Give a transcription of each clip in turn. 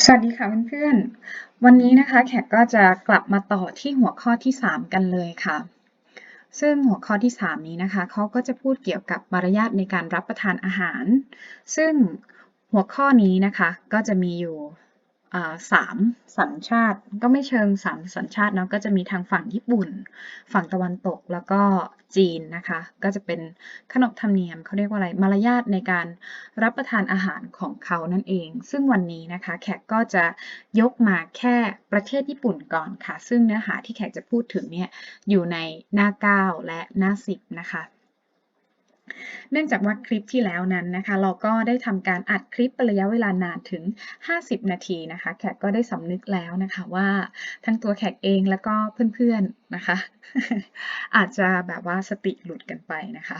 สวัสดีค่ะเพื่อนๆ วันนี้นะคะแขกก็จะกลับมาต่อที่หัวข้อที่ 3 กันเลยค่ะ ซึ่งหัวข้อที่ 3 นี้นะคะเขาก็จะพูดเกี่ยวกับมารยาทในการรับประทานอาหาร ซึ่งหัวข้อนี้นะคะก็จะมีอยู่ สามสัญชาติ ก็ไม่เชิงสามสัญชาติเนาะก็จะมีทางฝั่งญี่ปุ่น ฝั่งตะวันตกแล้วก็จีนนะคะ ก็จะเป็นขนบธรรมเนียมเขาเรียกว่าอะไรมารยาทในการรับประทานอาหารของเขานั่นเอง ซึ่งวันนี้นะคะ แขกก็จะยกมาแค่ประเทศญี่ปุ่นก่อนค่ะ ซึ่งเนื้อหาที่แขกจะพูดถึงเนี่ยอยู่ในหน้า 9 และหน้า 10 นะคะ เนื่องจากว่าคลิปที่แล้วนั้นนะคะ เราก็ได้ทำการอัดคลิปเป็นระยะเวลานานถึง 50 นาทีนะคะ แขกก็ได้สำนึกแล้วนะคะว่าทั้งตัวแขกเองแล้วก็เพื่อนๆนะคะ อาจจะแบบว่าสติหลุดกันไปนะคะ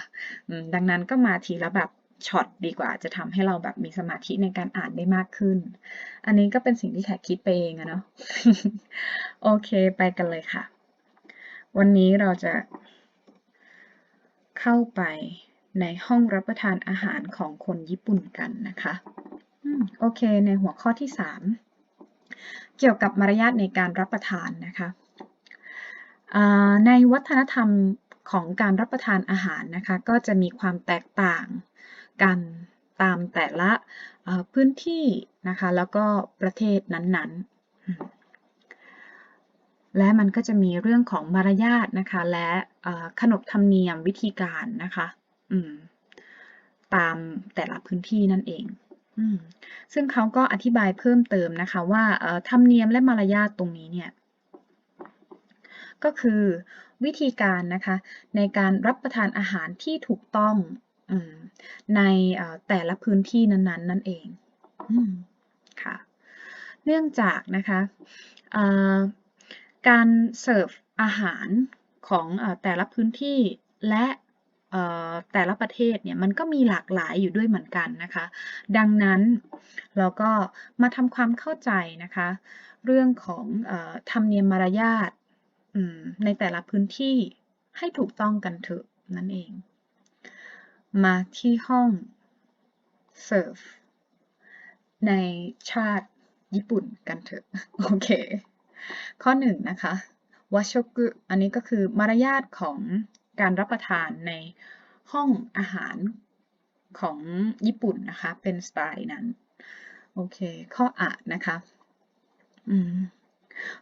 ดังนั้นก็มาทีละแบบช็อตดีกว่าจะทำให้เราแบบมีสมาธิในการอ่านได้มากขึ้น อันนี้ก็เป็นสิ่งที่แขกคิดไปเองอะเนาะ โอเคไปกันเลยค่ะ วันนี้เราจะเข้าไป ในห้องรับประทานอาหารของคนญี่ปุ่นกันนะคะโอเค ในหัวข้อที่ 3 เกี่ยวกับมารยาทในการรับประทานนะคะในวัฒนธรรมของการรับประทานอาหารนะคะ ก็จะมีความแตกต่างกันตามแต่ละพื้นที่นะคะ แล้วก็ประเทศนั้นๆ และมันก็จะมีเรื่องของมารยาทนะคะ และขนบธรรมเนียมวิธีการนะคะ ตามแต่ละพื้นที่นั่นเอง ซึ่งเขาก็อธิบายเพิ่มเติมนะคะว่าธรรมเนียมและมารยาทตรงนี้เนี่ย ก็คือวิธีการนะคะในการรับประทานอาหารที่ถูกต้องในแต่ละพื้นที่นั้นๆ นั่นเองค่ะ เนื่องจากนะคะการเสิร์ฟอาหารของแต่ละพื้นที่และ แต่ละประเทศเนี่ยมันก็มีหลากหลายอยู่ด้วยเหมือนกันนะคะ ดังนั้นเราก็มาทำความเข้าใจนะคะ เรื่องของอธรรมเนียมมารยาทในแต่ละพื้นที่ให้ถูกต้องกันเถอะนั่นเอง มาที่ห้องเซิร์ฟในชาติญี่ปุ่นกันเถอะโอเค ข้อหนึ่งนะคะวาชกุอันนี้ก็คือมารยาทของ การรับประทานในห้องอาหารของญี่ปุ่นนะคะ เป็นสไตล์นั้น โอเค ข้ออ่านนะคะ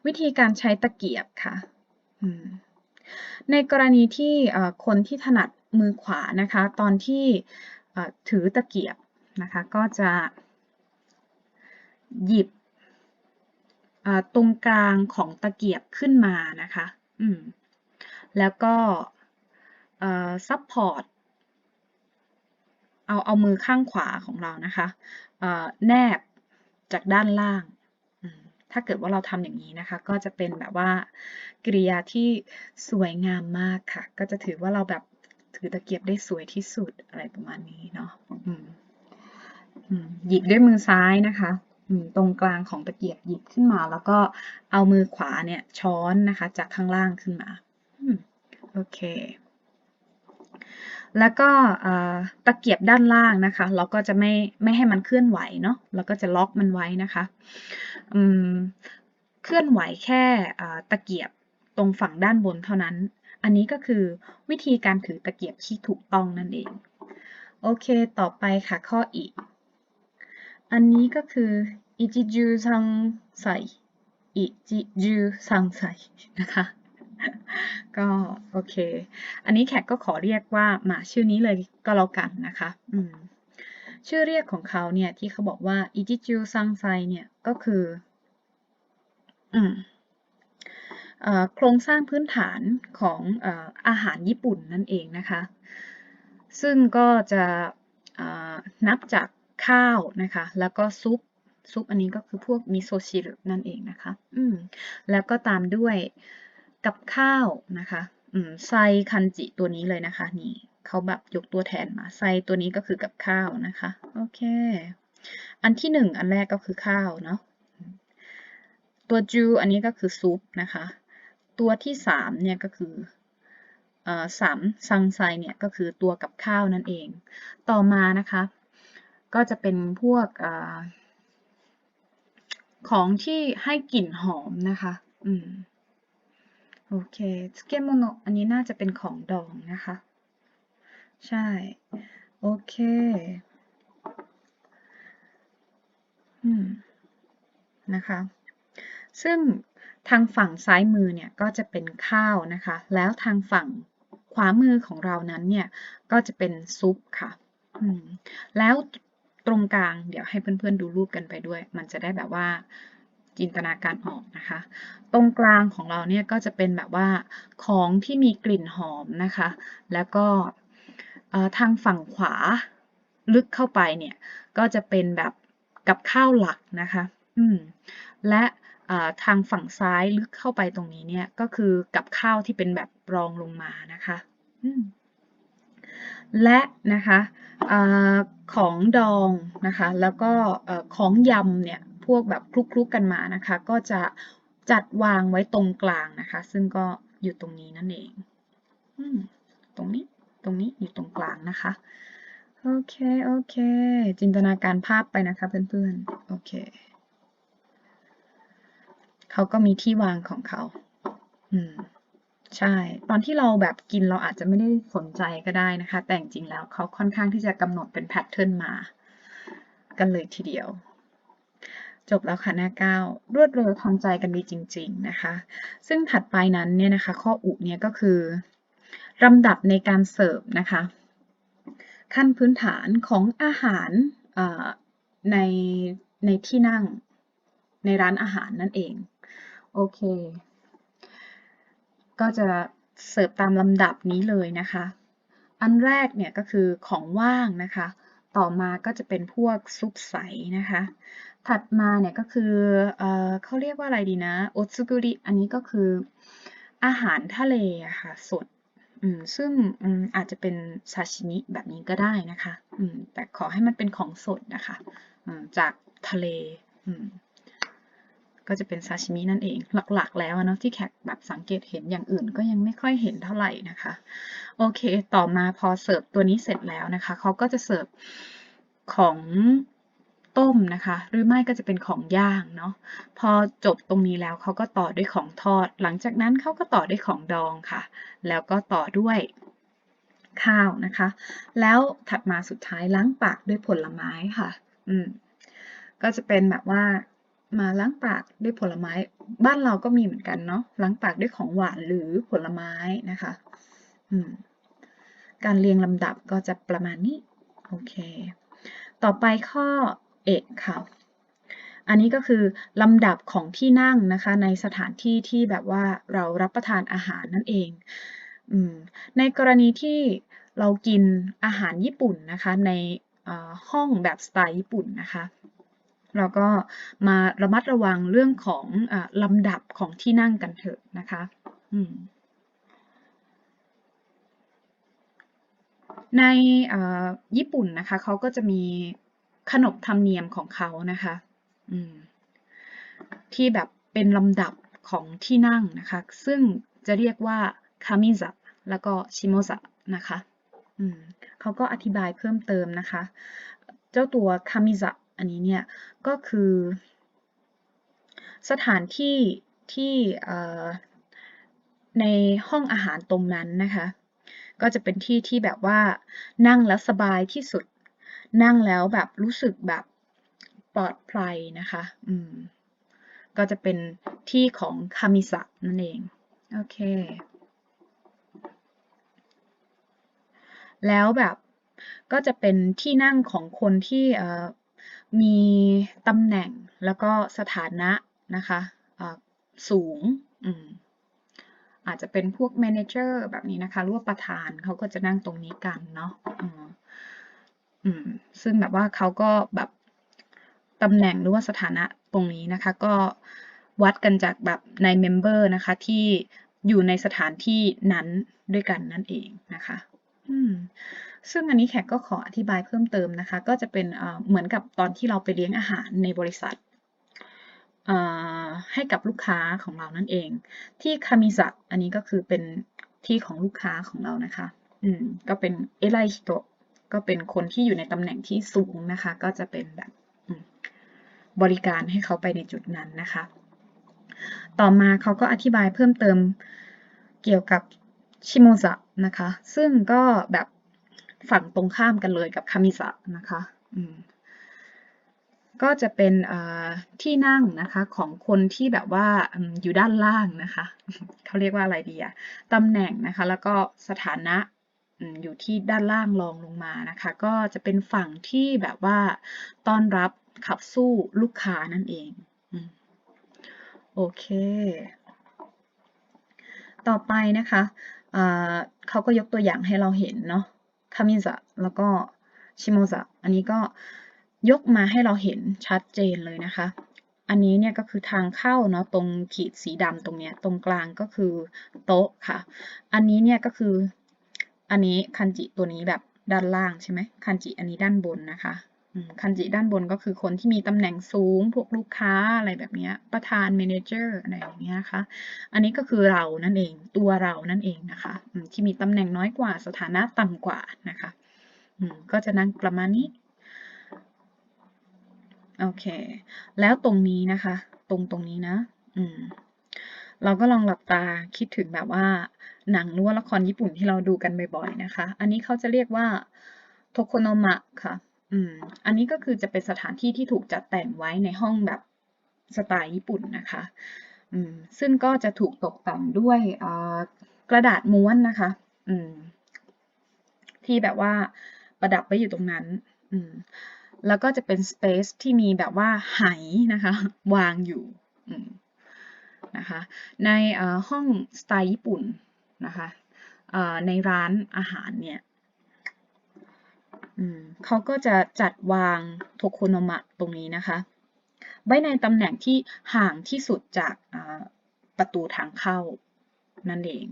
วิธีการใช้ตะเกียบค่ะในกรณีที่คนที่ถนัดมือขวานะคะ ตอนที่ถือตะเกียบนะคะ ก็จะหยิบตรงกลางของตะเกียบขึ้นมานะคะ แล้วก็ ซัพพอร์ตเอาเอามือข้างขวาของเรานะคะแนบจากด้านล่าง ถ้าเกิดว่าเราทำอย่างนี้นะคะ ก็จะเป็นแบบว่ากริยาที่สวยงามมากค่ะ ก็จะถือว่าเราแบบถือตะเกียบได้สวยที่สุดอะไรประมาณนี้เนาะหยิบด้วยมือซ้ายนะคะตรงกลางของตะเกียบหยิบขึ้นมา แล้วก็เอามือขวาเนี่ยช้อนนะคะ จากข้างล่างขึ้นมาโอเค แล้วก็ตะเกียบด้านล่างนะคะ เราก็จะไม่ไม่ให้มันเคลื่อนไหวเนาะเราก็จะล็อกมันไว้นะคะเคลื่อนไหวแค่ตะเกียบตรงฝั่งด้านบนเท่านั้น อันนี้ก็คือวิธีการถือตะเกียบที่ถูกต้องนั่นเอง โอเค ต่อไปค่ะข้ออีก อันนี้ก็คืออิจิจูซังไซอิจิจูซังไซนะคะ ก็โอเค อันนี้แขกก็ขอเรียกว่าหมาชื่อนี้เลยก็แล้วกันนะคะ อืม ชื่อเรียกของเขาเนี่ย ที่เขาบอกว่าอิจิจูซังไซเนี่ยก็คือ อืมโครงสร้างพื้นฐานของอาหารญี่ปุ่นนั่นเองนะคะ ซึ่งก็จะนับจากข้าวนะคะ แล้วก็ซุป ซุปอันนี้ก็คือพวกมิโซชิรุนั่นเองนะคะ อืม แล้วก็ตามด้วย กับข้าวนะคะไซคันจิตัวนี้เลยนะคะนี่เขาแบบยกตัวแทนมาไซตัวนี้ก็คือกับข้าวนะคะโอเค อันที่หนึ่งอันแรกก็คือข้าวเนาะตัวจูอันนี้ก็คือซุปนะคะ ตัวที่สามเนี่ยก็คือสามซังไซเนี่ยก็คือตัวกับข้าวนั่นเอง ต่อมานะคะ ก็จะเป็นพวกของที่ให้กลิ่นหอมนะคะ อืม โอเคสเกมโมโนอันนี้น่าจะเป็นของดองนะคะ ใช่ โอเค อืม นะคะ ซึ่งทางฝั่งซ้ายมือเนี่ยก็จะเป็นข้าวนะคะ แล้วทางฝั่งขวามือของเรานั้นเนี่ยก็จะเป็นซุปค่ะแล้วตรงกลางเดี๋ยวให้เพื่อนๆดูรูปกันไปด้วย มันจะได้แบบว่า จินตนาการออกนะคะ ตรงกลางของเราเนี่ยก็จะเป็นแบบว่าของที่มีกลิ่นหอมนะคะ แล้วก็ทางฝั่งขวาลึกเข้าไปเนี่ยก็จะเป็นแบบกับข้าวหลักนะคะอืมและทางฝั่งซ้ายลึกเข้าไปตรงนี้เนี่ยก็คือกับข้าวที่เป็นแบบรองลงมานะคะและนะคะอของดองนะคะแล้วก็ของยำเนี่ย พวกแบบคลุกๆกันมานะคะ ก็จะจัดวางไว้ตรงกลางนะคะ ซึ่งก็อยู่ตรงนี้นั่นเองอตรงนี้ตรงนี้อยู่ตรงกลางนะคะโอเคโอเค จินตนาการภาพไปนะคะเพื่อนๆโอเคเขาก็มีที่วางของเขาอืมใช่ ตอนที่เราแบบกินเราอาจจะไม่ได้สนใจก็ได้นะคะ แต่จริงแล้วเขาค่อนข้างที่จะกำหนดเป็นแพทเทิร์นมา กันเลยทีเดียว จบแล้วค่ะหน้าเก้ารวดเร็วทันใจกันดีจริง ๆ นะคะ ซึ่งถัดไปนั้นเนี่ยนะคะ ข้ออุเนี่ยก็คือลำดับในการเสิร์ฟนะคะ ขั้นพื้นฐานของอาหารในในที่นั่งในร้านอาหารนั่นเอง โอเค ก็จะเสิร์ฟตามลำดับนี้เลยนะคะ อันแรกเนี่ยก็คือของว่างนะคะ ต่อมาก็จะเป็นพวกซุปใสนะคะ ถัดมาเนี่ยก็คือเอเขาเรียกว่าอะไรดีนะโอซุกุริอันนี้ก็คืออาหารทะเลอะค่ะสดซึ่งออาจจะเป็นซาชิมิแบบนี้ก็ได้นะคะแต่ขอให้มันเป็นของสดนะคะจากทะเลก็จะเป็นซาชิมินั่นเองหลักๆ แล้วเนาะที่แขกแบบสังเกตเห็นอย่างอื่นก็ยังไม่ค่อยเห็นเท่าไหร่นะคะ โอเค ต่อมาพอเสิร์ฟตัวนี้เสร็จแล้วนะคะเขาก็จะเสิร์ฟของ ต้มนะคะ หรือไม่ก็จะเป็นของย่างเนาะพอจบตรงนี้แล้วเขาก็ต่อด้วยของทอด หลังจากนั้นเขาก็ต่อด้วยของดองค่ะ แล้วก็ต่อด้วยข้าวนะคะ แล้วถัดมาสุดท้ายล้างปากด้วยผลไม้ค่ะ อืมก็จะเป็นแบบว่ามาล้างปากด้วยผลไม้ บ้านเราก็มีเหมือนกันเนาะล้างปากด้วยของหวานหรือผลไม้นะคะ อืมการเรียงลำดับก็จะประมาณนี้ โอเค ต่อไปข้อ เอกค่ะ อันนี้ก็คือลำดับของที่นั่งนะคะในสถานที่ที่แบบว่าเรารับประทานอาหารนั่นเองอในกรณีที่เรากินอาหารญี่ปุ่นนะคะในห้องแบบสไตล์ญี่ปุ่นนะคะเราก็มาระมัดระวังเรื่องของอลำดับของที่นั่งกันเถอะนะคะในญี่ปุ่นนะคะเขาก็จะมี ขนบธรรมเนียมของเขานะคะที่แบบเป็นลำดับของที่นั่งนะคะ ซึ่งจะเรียกว่าคามิซะแล้วก็ชิโมซะนะคะเขาก็อธิบายเพิ่มเติมนะคะ เจ้าตัวคามิซะอันนี้เนี่ยก็คือ สถานที่ที่ในห้องอาหารตรงนั้นนะคะ ก็จะเป็นที่ที่แบบว่านั่งแล้วสบายที่สุด นั่งแล้วแบบรู้สึกแบบปลอดภัยนะคะ อืม ก็จะเป็นที่ของคามิสะนั่นเอง โอเค แล้วแบบก็จะเป็นที่นั่งของคนที่มีตำแหน่งแล้วก็สถานะนะคะะสูงอาจจะเป็นพวกแมเนเจอร์แบบนี้นะคะร่วประธานเขาก็จะนั่งตรงนี้กันเนาะ ซึ่งแบบว่าเขาก็แบบตำแหน่งหรือว่าสถานะตรงนี้นะคะ ก็วัดกันจากแบบในเมมเบอร์นะคะที่อยู่ในสถานที่นั้นด้วยกันนั่นเองนะคะอืมซึ่งอันนี้แขกก็ขออธิบายเพิ่มเติมนะคะ ก็จะเป็นเหมือนกับตอนที่เราไปเลี้ยงอาหารในบริษัทให้กับลูกค้าของเรานั่นเอง ที่คามิซะอันนี้ก็คือเป็นที่ของลูกค้าของเรานะคะ อืมก็เป็นเอไลฮิโต ก็เป็นคนที่อยู่ในตำแหน่งที่สูงนะคะ ก็จะเป็นแบบบริการให้เขาไปในจุดนั้นนะคะ ต่อมาเขาก็อธิบายเพิ่มเติมเกี่ยวกับชิโมซะนะคะ ซึ่งก็แบบฝั่งตรงข้ามกันเลยกับคามิซะนะคะก็จะเป็นที่นั่งนะคะของคนที่แบบว่าอยู่ด้านล่างนะคะ เขาเรียกว่าอะไรดีอะตำแหน่งนะคะ แล้วก็สถานะ อยู่ที่ด้านล่างรองลงมานะคะ ก็จะเป็นฝั่งที่แบบว่าต้อนรับขับสู้ลูกค้านั่นเองโอเค ต่อไปนะคะเขาก็ยกตัวอย่างให้เราเห็นเนาะคามิซะแล้วก็ชิโมซะอันนี้ก็ยกมาให้เราเห็นชัดเจนเลยนะคะ อันนี้เนี่ยก็คือทางเข้าเนาะตรงขีดสีดำตรงเนี้ยตรงกลางก็คือโต๊ะค่ะ อันนี้เนี่ยก็คือ อันนี้คันจิตัวนี้แบบด้านล่างใช่ไหมคันจิอันนี้ด้านบนนะคะคันจิด้านบนก็คือคนที่มีตำแหน่งสูง พวกลูกค้าอะไรแบบนี้ประธานเมนเจอร์อะไรอย่างเงี้ยค่ะอันนี้ก็คือเรานั่นเอง ตัวเรานั่นเองนะคะที่มีตำแหน่งน้อยกว่าสถานะต่ำกว่านะคะก็จะนั่งประมาณนี้โอเค แล้วตรงนี้นะคะ ตรงตรงนี้นะ อืม เราก็ลองหลับตาคิดถึงแบบว่าหนังหรือว่าละครญี่ปุ่นที่เราดูกันบ่อยๆนะคะ อันนี้เขาจะเรียกว่าโทโคโนมะค่ะ อืม อันนี้ก็คือจะเป็นสถานที่ที่ถูกจัดแต่งไว้ในห้องแบบสไตล์ญี่ปุ่นนะคะ อืม ซึ่งก็จะถูกตกแต่งด้วยกระดาษม้วนนะคะ อืม ที่แบบว่าประดับไว้อยู่ตรงนั้น อืม แล้วก็จะเป็น space ที่มีแบบว่าไหนะคะ วางอยู่ นะคะ ในห้องสไตล์ญี่ปุ่นนะคะในร้านอาหารเนี่ยเขาก็จะจัดวางโทโคโนมะตรงนี้นะคะ ไว้ในตำแหน่งที่ห่างที่สุดจากประตูทางเข้านั่นเอง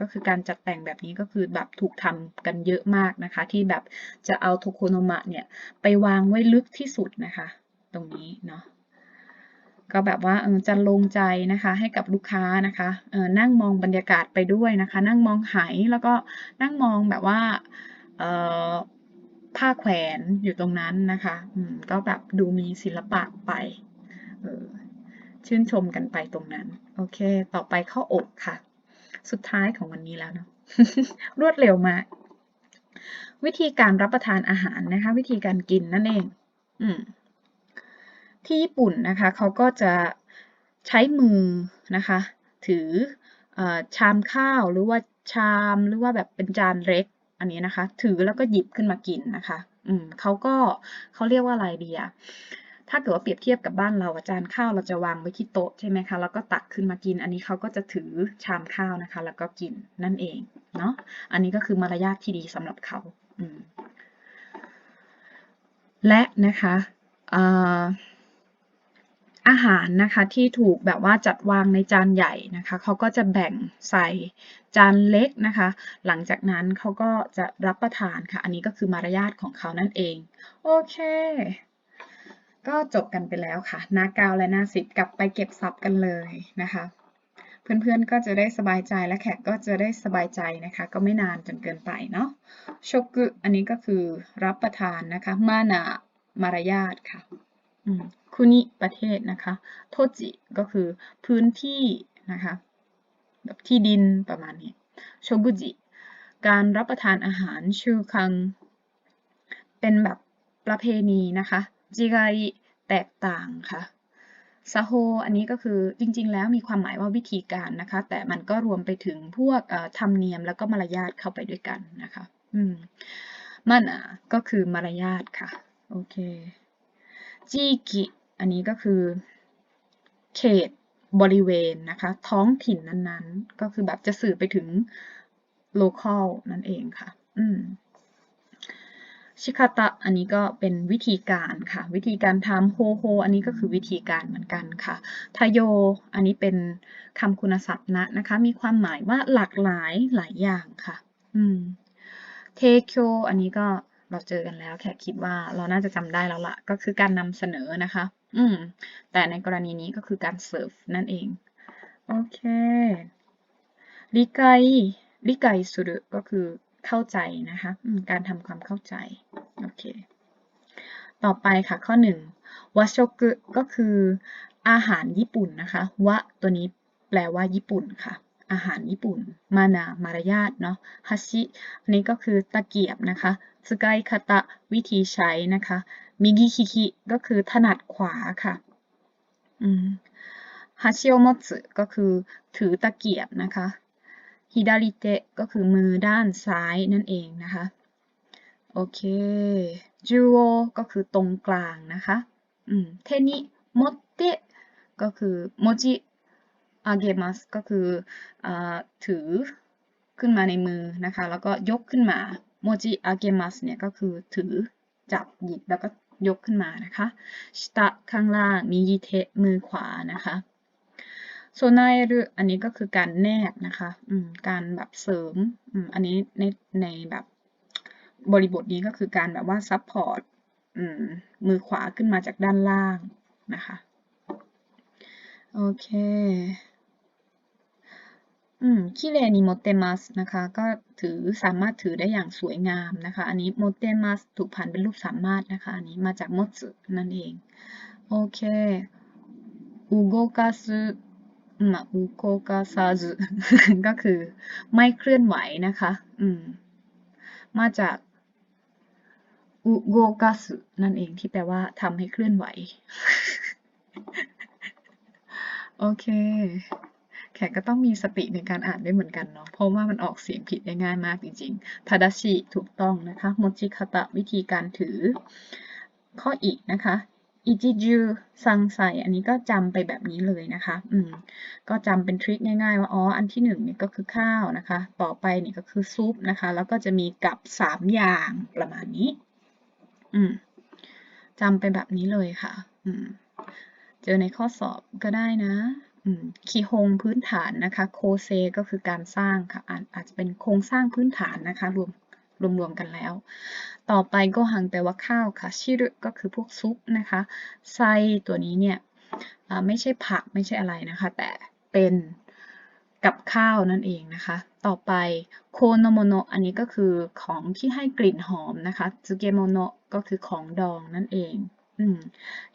ก็คือการจัดแต่งแบบนี้ก็คือแบบถูกทำกันเยอะมากนะคะ ที่แบบจะเอาโทโคโนมะเนี่ย ไปวางไว้ลึกที่สุดนะคะ ตรงนี้เนาะ ก็แบบว่าจะลงใจนะคะให้กับลูกค้านะคะนั่งมองบรรยากาศไปด้วยนะคะ นั่งมองไหแล้วก็นั่งมองแบบว่าผ้าแขวนอยู่ตรงนั้นนะคะก็แบบดูมีศิลปะไปชื่นชมกันไปตรงนั้น โอเค ต่อไปข้ออกค่ะ สุดท้ายของวันนี้แล้วเนาะรวดเร็วมากวิธีการรับประทานอาหารนะคะ วิธีการกินนั่นเอง อืม ที่ญี่ปุ่นนะคะเขาก็จะใช้มือนะคะถืออชามข้าวหรือว่าชามหรือว่าแบบเป็นจานเล็กอันนี้นะคะ ถือแล้วก็หยิบขึ้นมากินนะคะอืมเขาก็เขาเรียกว่าอะไรดีอะถ้าเกิดว่าเปรียบเทียบกับบ้านเราจารย์ข้าวเราจะวางไว้ที่โต๊ะใช่ไหมคะแล้วก็ตักขึ้นมากิน อันนี้เขาก็จะถือชามข้าวนะคะ แล้วก็กินนั่นเองเนาะอันนี้ก็คือมารยาทที่ดีสำหรับเขาและนะคะ อาหารนะคะที่ถูกแบบว่าจัดวางในจานใหญ่นะคะเขาก็จะแบ่งใส่จานเล็กนะคะ หลังจากนั้นเขาก็จะรับประทานค่ะ อันนี้ก็คือมารยาทของเขานั่นเอง โอเค ก็จบกันไปแล้วค่ะ หน้าเก้าและหน้าสิบกลับไปเก็บซับกันเลยนะคะ เพื่อนๆก็จะได้สบายใจและแขกก็จะได้สบายใจนะคะ ก็ไม่นานจนเกินไปเนาะโชกุอันนี้ก็คือรับประทานนะคะ มานะมารยาทค่ะ คุนิประเทศนะคะโทจิก็คือพื้นที่นะคะแบบที่ดินประมาณนี้โชกุจิการรับประทานอาหารชูคัง เป็นแบบประเพณีนะคะจิไกแตกต่างค่ะซาโฮอันนี้ก็คือจริงๆ แล้วมีความหมายว่าวิธีการนะคะ แต่มันก็รวมไปถึงพวกธรรมเนียมแล้วก็มารยาทเข้าไปด้วยกันนะคะ อืมมันอะก็คือมารยาทค่ะ โอเค จีกิอันนี้ก็คือ เขตบริเวณนะคะ ท้องถิ่นนั้นๆ ก็คือแบบจะสื่อไปถึง local นั่นเองค่ะ อืมชิคาตะอันนี้ก็เป็นวิธีการค่ะ วิธีการทำโฮโฮอันนี้ก็คือวิธีการเหมือนกันค่ะทโย อันนี้เป็นคำคุณศัพท์นะนะคะ มีความหมายว่าหลากหลายหลายอย่างค่ะ อืมเทโคอันนี้ก็ เราเจอกันแล้วแค่คิดว่าเราน่าจะจำได้แล้วละ่ะก็คือการนำเสนอนะคะ อืม แต่ในกรณีนี้ก็คือการเสิร์ฟนั่นเอง โอเคลิไกลิไกสุดก็คือเข้าใจนะคะ การทำความเข้าใจ โอเค ต่อไปค่ะข้อหนึ่งวาชกึก็คืออาหารญี่ปุ่นนะคะ วะตัวนี้แปลว่าญี่ปุ่นค่ะ อาหารญี่ปุ่น มานา มารยาทเนาะฮัชิ อันนี้ก็คือตะเกียบนะคะสกายคาตะ วิธีใช้นะคะ มิกิคิคิ ก็คือถนัดขวาค่ะอืมฮัชิโอมตสึก็คือถือตะเกียบนะคะฮิดาริเตะก็คือมือด้านซ้ายนั่นเองนะคะ โอเค จูโอ ก็คือตรงกลางนะคะ อืม เทนิโมเตะก็คือโมจิ อาเกมัสก็คืออถือขึ้นมาในมือนะคะ แล้วก็ยกขึ้นมาโมจิอาเกมัสเนี่ยก็คือถือจับหยิบแล้วก็ยกขึ้นมานะคะชตะข้างล่างมิยิเทะมือขวานะคะโซนายรุอันนี้ก็คือการแนบนะคะการแบบเสริมอืมอันนี้ในในแบบบริบทนี้ก็คือการแบบว่าซับพอร์ตมือขวาขึ้นมาจากด้านล่างนะคะ โอเค อืมคิเรนิโมเตมัสนะคะ ก็ถือสามารถถือได้อย่างสวยงามนะคะ อันนี้โมเตมัสถูกผันเป็นรูปสามารถนะคะ อันนี้มาจากโมสึนั่นเอง โอเคอุโกกาซึมาอุโกกาซาซึก็คือไม่เคลื่อนไหวนะคะ อืม มาจากอุโกกาสึนั่นเองที่แปลว่าทำให้เคลื่อนไหว โอเค แขกก็ต้องมีสติในการอ่านด้วยเหมือนกันเนาะเพราะว่ามันออกเสียงผิดได้ง่ายมากจริงๆทาดาชิถูกต้องนะคะโมจิคาตะวิธีการถือ ข้ออีกนะคะอิจิจูซังไซอันนี้ก็จำไปแบบนี้เลยนะคะ อืม ก็จำเป็นทริคง่ายๆ ว่า อ๋อ อันที่หนึ่งเนี่ยก็คือข้าวนะคะ ต่อไปเนี่ยก็คือซุปนะคะ แล้วก็จะมีกับสามอย่างประมาณนี้ อืมจำไปแบบนี้เลยค่ะ อืม เจอในข้อสอบก็ได้นะ คีโฮงพื้นฐานนะคะโคเซก็คือการสร้างค่ะอาจจะเป็นโครงสร้างพื้นฐานนะคะรวมรวมๆกันแล้ว ต่อไปก็หังแปลว่าข้าวค่ะ ชิรุก็คือพวกซุปนะคะไซตัวนี้เนี่ยไม่ใช่ผักไม่ใช่อะไรนะคะ แต่เป็นกับข้าวนั่นเองนะคะ ต่อไปโคโนโมโนอันนี้ก็คือของที่ให้กลิ่นหอมนะคะจูเกโมโนก็คือของดองนั่นเอง อืม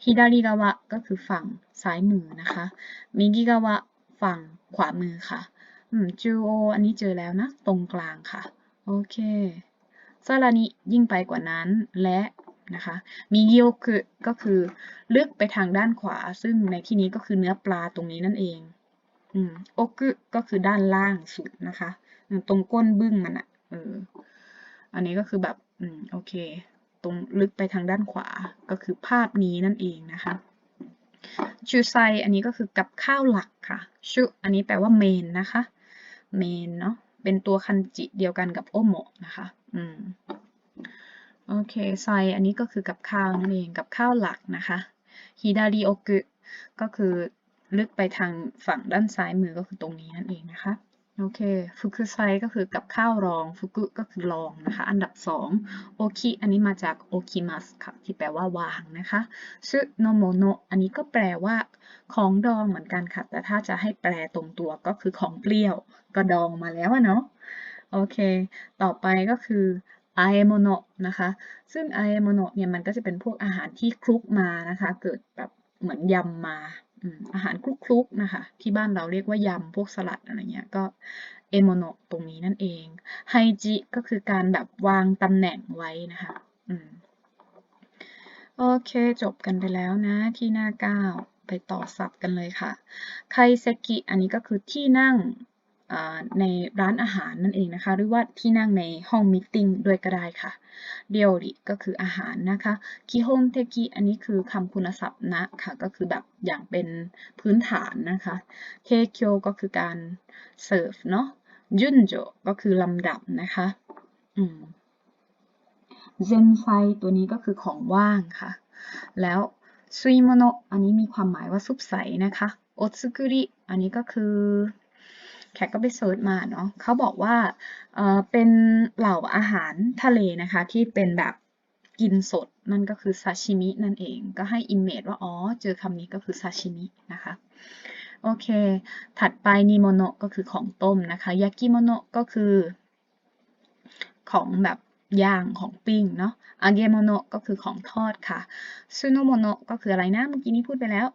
ฮิดาริกาวะก็คือฝั่งซ้ายมือนะคะมิกิกาวะฝั่งขวามือค่ะอืมจูโออันนี้เจอแล้วนะ ตรงกลางค่ะ โอเคซาลานิยิ่งไปกว่านั้นและนะคะมิกิโอคุก็คือลึกไปทางด้านขวา ซึ่งในที่นี้ก็คือเนื้อปลาตรงนี้นั่นเองอืมโอกุก็คือด้านล่างสุดนะคะ ตรงก้นบึ้งมันอะเอออันนี้ก็คือแบบ อืม โอเค ตรงลึกไปทางด้านขวา ก็คือภาพนี้นั่นเองนะคะชูไซอันนี้ก็คือกับข้าวหลักค่ะชุอันนี้แปลว่าเมนนะคะเมนเนาะเป็นตัวคันจิเดียวกันกับโอโมะนะคะอืมโอเคไซอันนี้ก็คือกับข้าวนั่นเองกับข้าวหลักนะคะฮิดาริโอกุก็คือลึกไปทางฝั่งด้านซ้ายมือก็คือตรงนี้นั่นเองนะคะ โอเคฟุกุไซก็คือกับข้าวรองฟุกุก็คือรองนะคะ อันดับ2โอคิอันนี้มาจากโอคิมัสค่ะ ที่แปลว่าวางนะคะซึโนโมโนอันนี้ก็แปลว่า ของดองเหมือนกันค่ะ แต่ถ้าจะให้แปลตรงตัวก็คือของเปรี้ยว ก็ดองมาแล้วเนาะโอเค ต่อไปก็คือไอโมโนนะคะ ซึ่งไอโมโนเนี่ยมันก็จะเป็นพวกอาหารที่คลุกมานะคะ เกิดแบบเหมือนยำมา อาหารคลุกๆนะคะ ที่บ้านเราเรียกว่ายำพวกสลัดอะไรเงี้ยก็เอโมโนตรงนี้นั่นเองไฮจิก็คือการแบบวางตำแหน่งไว้นะคะอโอเคจบกันไปแล้วนะที่หน้าเก้าไปต่อสับกันเลยค่ะไคเซกิอันนี้ก็คือที่นั่ง ในร้านอาหารนั่นเองนะคะ หรือว่าที่นั่งในห้องมิ팅ด้วยก็ได้ค่ะเดียวริก็คืออาหารนะคะคิโฮงเทกิอันนี้คือคำคุณศัพท์นะค่ะก็คือแบบอย่างเป็นพื้นฐานนะคะเทเคียวก็คือการเสิร์ฟเนาะยุนโจก็คือลำดับนะคะอืมเซนไซตัวนี้ก็คือของว่างค่ะ แล้วซุยโมโนอันนี้มีความหมายว่าซุปใสนะคะโอซึกุริอันนี้ก็คือ แขกก็ไปเซิร์ชมาเนาะเขาบอกว่าเออเป็นเหล่าอาหารทะเลนะคะ ที่เป็นแบบกินสดนั่นก็คือซาชิมินั่นเอง ก็ให้อิมเมจว่าอ๋อเจอคำนี้ก็คือซาชิมินะคะโอเค ถัดไปนิโมโนะก็คือของต้มนะคะยากิโมโนะก็คือ ของแบบย่างของปิ้งเนาะอาเกโมโนะก็คือของทอดค่ะซุโนโมโนะก็คืออะไรนะ เมื่อกี้นี้พูดไปแล้ว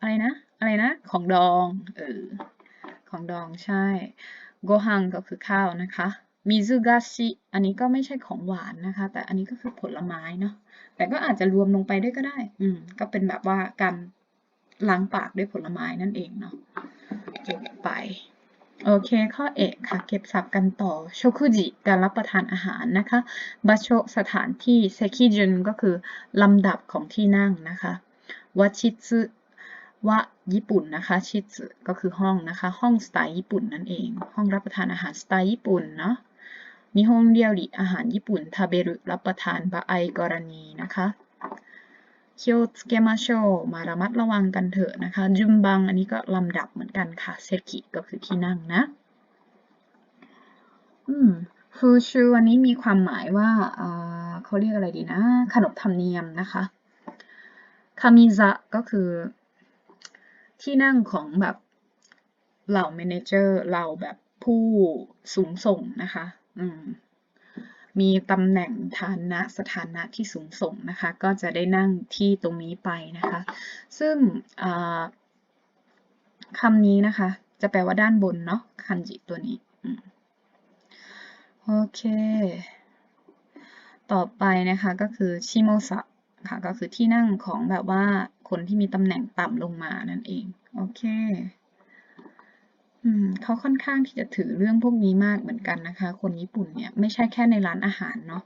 อะไรนะ อะไรนะ ของดอง เออ ของดองใช่โกฮังก็คือข้าวนะคะมิซุกาชิอันนี้ก็ไม่ใช่ของหวานนะคะ แต่อันนี้ก็คือผลไม้เนาะแต่ก็อาจจะรวมลงไปด้วยก็ได้ อืม ก็เป็นแบบว่าการล้างปากด้วยผลไม้นั่นเองเนาะเก็บไป โอเค ข้อเอกค่ะ เก็บศัพท์กันต่อ โชคุจิ การรับประทานอาหารนะคะ บาโชสถานที่ เซคิจุนก็คือ ลำดับของที่นั่งนะคะ วัชิซึวะ ญี่ปุ่นนะคะชิซึก็คือห้องนะคะ ห้องสไตล์ญี่ปุ่นนั่นเอง ห้องรับประทานอาหารสไตล์ญี่ปุ่นเนาะนิฮงเรียวริอาหารญี่ปุ่นทาเบรุรับประทานบะไอกรณีนะคะเคียวสเกมาโชมาระมัดระวังกันเถอะนะคะ จุมบังอันนี้ก็ลำดับเหมือนกันค่ะ เซกิก็คือที่นั่งนะ อืมฟูชูอันนี้มีความหมายว่าเขาเรียกอะไรดีนะ ขนบธรรมเนียมนะคะคามิซะก็คือ ที่นั่งของแบบเหล่าเมนเจอร์เหล่าแบบผู้สูงส่งนะคะ อืมมีตำแหน่งฐานะสถานะที่สูงส่งนะคะ ก็จะได้นั่งที่ตรงนี้ไปนะคะ ซึ่งคำนี้นะคะ จะแปลว่าด้านบนเนาะคันจิตัวนี้โอเค ต่อไปนะคะก็คือชิโมซะค่ะก็คือที่นั่งของแบบว่า คนที่มีตำแหน่งต่ำลงมานั่นเอง โอเคอืมเขาค่อนข้างที่จะถือเรื่องพวกนี้มากเหมือนกันนะคะ คนญี่ปุ่นเนี่ยไม่ใช่แค่ในร้านอาหารเนาะ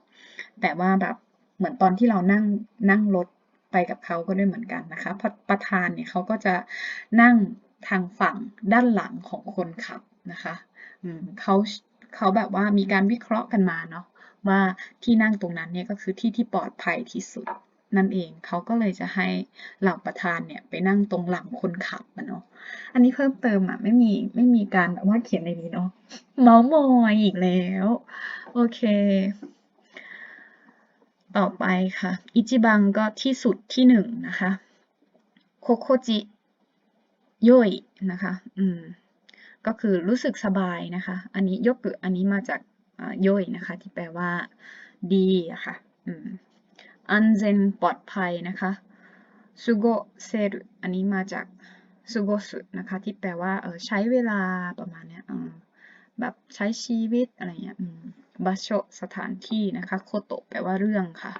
แต่ว่าแบบเหมือนตอนที่เรานั่งนั่งรถไปกับเขาก็ได้เหมือนกันนะคะประธานเนี่ยเขาก็จะนั่งทางฝั่งด้านหลังของคนขับนะคะอืมเขาเขาแบบว่ามีการวิเคราะห์กันมาเนาะว่าที่นั่งตรงนั้นเนี่ยก็คือที่ที่ปลอดภัยที่สุด นั่นเอง เขาก็เลยจะให้เหล่าประธานเนี่ยไปนั่งตรงหลังคนขับนะเนาะ อันนี้เพิ่มเติมอะไม่มีไม่มีการแบบว่าเขียนในนี้เนาะ เมาส์มอยอีกแล้ว โอเค ต่อไปค่ะ อิจิบังก็ที่สุดที่หนึ่งนะคะ โคโคจิโยยนะคะ อืม ก็คือรู้สึกสบายนะคะ อันนี้ยกอันนี้มาจากโยยนะคะ ที่แปลว่าดีอะค่ะ อืม อันเซนปลอดภัยนะคะซูโกเซรุอันนี้มาจากซูโกสุนะคะ ที่แปลว่าเออใช้เวลาประมาณเนี้ยแบบใช้ชีวิตอะไรเงี้ยบาโชสถานที่นะคะโคโตแปลว่าเรื่องค่ะ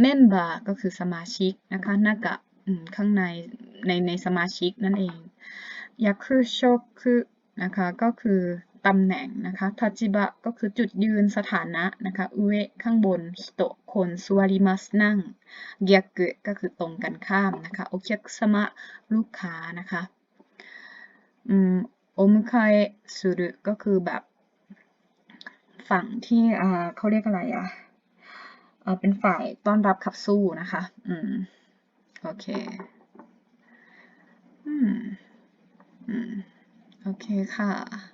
เมมเบอร์ก็คือสมาชิกนะคะนากะข้างในในในสมาชิกนั่นเองยาคุโชคุนะคะก็คือ ตำแหน่งนะคะทัจิบะก็คือจุดยืนสถานะนะคะอุเอข้างบนฮิโตะคนสวาริมัสนั่งเกียกุก็คือตรงกันข้ามนะคะโอเคสมะลูกค้านะคะอืมโอมุคาเอะสุรุก็คือแบบฝั่งที่อ่าเขาเรียกอะไรอะเออเป็นฝ่ายต้อนรับขับสู้นะคะ อืม โอเค อืม อืม โอเคค่ะ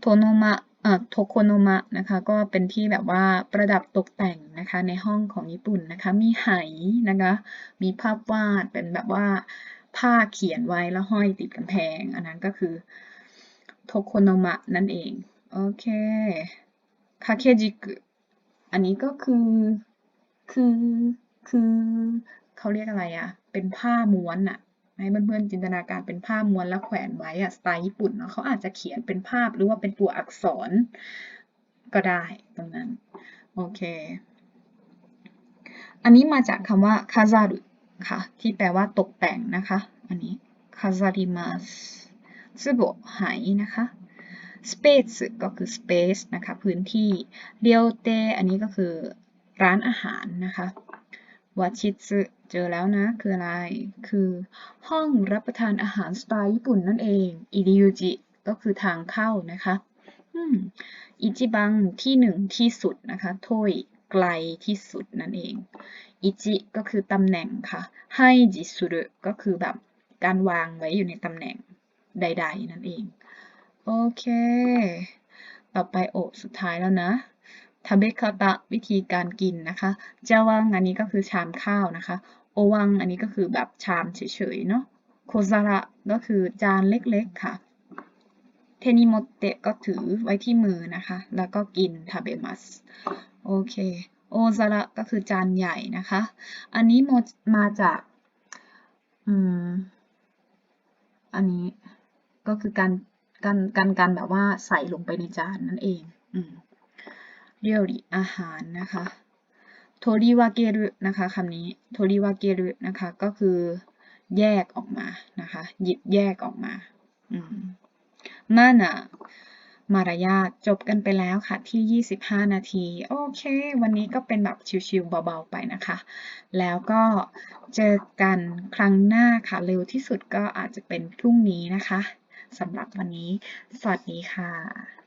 โทโนมะอ่าโทโคโนมะนะคะ ก็เป็นที่แบบว่าประดับตกแต่งนะคะ ในห้องของญี่ปุ่นนะคะ มีไหนะคะ มีภาพวาดเป็นแบบว่าผ้าเขียนไว้แล้วห้อยติดกำแพง อันนั้นก็คือโทโคโนมะนั่นเอง โอเค คาเคจิกุ อันนี้ก็คือ คือ คือ เขาเรียกอะไรอะ เป็นผ้าม้วนอะ ให้เพื่อนๆจินตนาการเป็นภาพม้วนแล้วแขวนไว้อะสไตล์ญี่ปุ่นเนาะเขาอาจจะเขียนเป็นภาพหรือว่าเป็นตัวอักษรก็ได้ตรงนั้น โอเค อันนี้มาจากคำว่าคาซารุค่ะ ที่แปลว่าตกแต่งนะคะ อันนี้คาซาริมัสซึโบหายนะคะ space ก็คือ space นะคะ พื้นที่เรียวเต อันนี้ก็คือร้านอาหารนะคะ วาชิซึเจอแล้วนะ คืออะไร คือห้องรับประทานอาหารสไตล์ญี่ปุ่นนั่นเองอิริยูจิก็คือทางเข้านะคะอิจิบังที่หนึ่งที่สุดนะคะโทยไกลที่สุดนั่นเองอิจิก็คือตำแหน่งค่ะให้จิสุรุก็คือแบบการวางไว้อยู่ในตำแหน่งใด ๆ นั่นเอง โอเค ต่อไปโอสุดท้ายแล้วนะ ทาเบคาตะวิธีการกินนะคะเจวังอันนี้ก็คือชามข้าวนะคะ โอวังอันนี้ก็คือแบบชามเฉยๆเนาะโคซาระก็คือจานเล็กๆค่ะเทนิโมเตะก็ถือไว้ที่มือนะคะ แล้วก็กินทาเบมัสโอเค โอซาระก็คือจานใหญ่นะคะ อันนี้มมาจากอืมอันนี้ก็คือการการการการแบบว่าใส่ลงไปในจานนั่นเอง อืม เรียวริอาหารนะคะโทริวาเกรุนะคะคำนี้โทริวาเกรุนะคะก็คือแยกออกมานะคะหยิบแยกออกมามมานะมารยาทจบกันไปแล้วค่ะที่ 25 นาที โอเค วันนี้ก็เป็นแบบชิวๆเบาๆไปนะคะ แล้วก็เจอกันครั้งหน้าค่ะ เร็วที่สุดก็อาจจะเป็นพรุ่งนี้นะคะสำหรับวันนี้ สวัสดีค่ะ